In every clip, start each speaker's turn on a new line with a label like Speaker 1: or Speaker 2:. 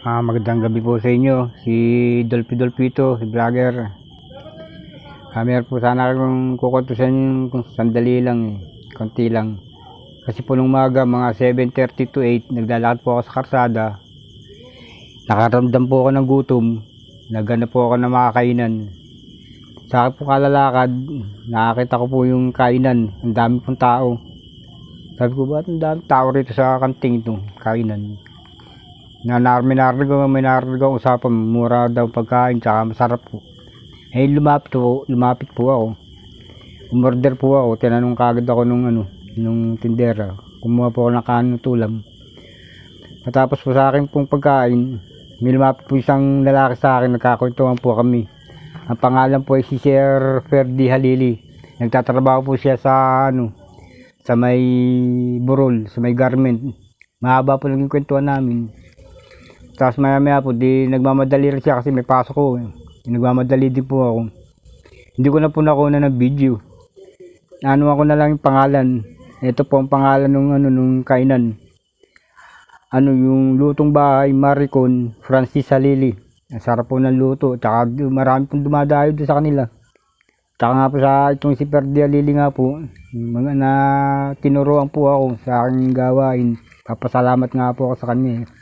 Speaker 1: Ah, magandang gabi po sa inyo. Si Dolphy Dolpito, si vlogger. Kami po sana sa inyo kung sandali lang eh. Konti lang. Kasi po nung umaga, mga 7.30 to 8, naglalakad po ako sa karsada. Nakaramdam po ako ng gutom. Nagana po ako ng mga. Sa akin po kalalakad, nakakita ko po yung kainan. Ang dami pong tao. Sabi ko, ba't ang dami tao rito sa kanting ito, kainan? Na nar may narinig ko may narinig ako usapan mura daw pagkain tsaka masarap po. Eh lumapit po lumapit po ako. Umorder po ako tinanong kagad ako nung ano nung tindera. Kumuha po ako ng kanin tulam. Matapos po sa akin pong pagkain may lumapit po isang lalaki sa akin nagkakwentuhan po kami. Ang pangalan po ay si Sir Ferdi Halili. Nagtatrabaho po siya sa ano sa may burol sa may garment. Mahaba po lang yung kwentuhan namin tapos maya maya po, di nagmamadali rin siya kasi may pasok ko. Eh. Nagmamadali din po ako. Hindi ko na po nakuna ng video. Ano ako na lang yung pangalan. Ito po ang pangalan ng ano nung kainan. Ano yung lutong bahay, Maricon, Francis Halili. Ang sarap po ng luto. Tsaka marami pong dumadayo sa kanila. Tsaka nga po sa itong si Perdi Halili nga po. Mga na tinuruan po ako sa aking gawain. Papasalamat nga po ako sa kanya. eh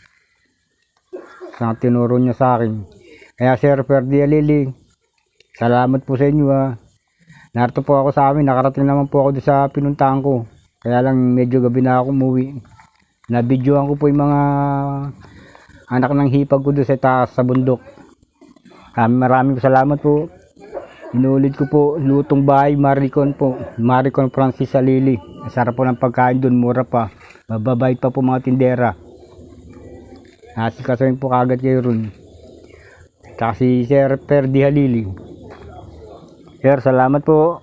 Speaker 1: sa tinuro niya sa akin. Kaya Sir Ferdi Alili, salamat po sa inyo ha. Narito po ako sa amin, nakarating naman po ako doon sa pinuntahan ko. Kaya lang medyo gabi na ako umuwi. Nabidyoan ko po yung mga anak ng hipag ko doon sa taas sa bundok. Kami maraming salamat po. Inulit ko po, lutong bahay, Maricon po. Maricon Francis Alili. Sarap po ng pagkain doon, mura pa. Mababait pa po mga tindera. Nasikasuhin po kagad kayo ron. Tsaka si Sir Perdi Halili. Sir, salamat po.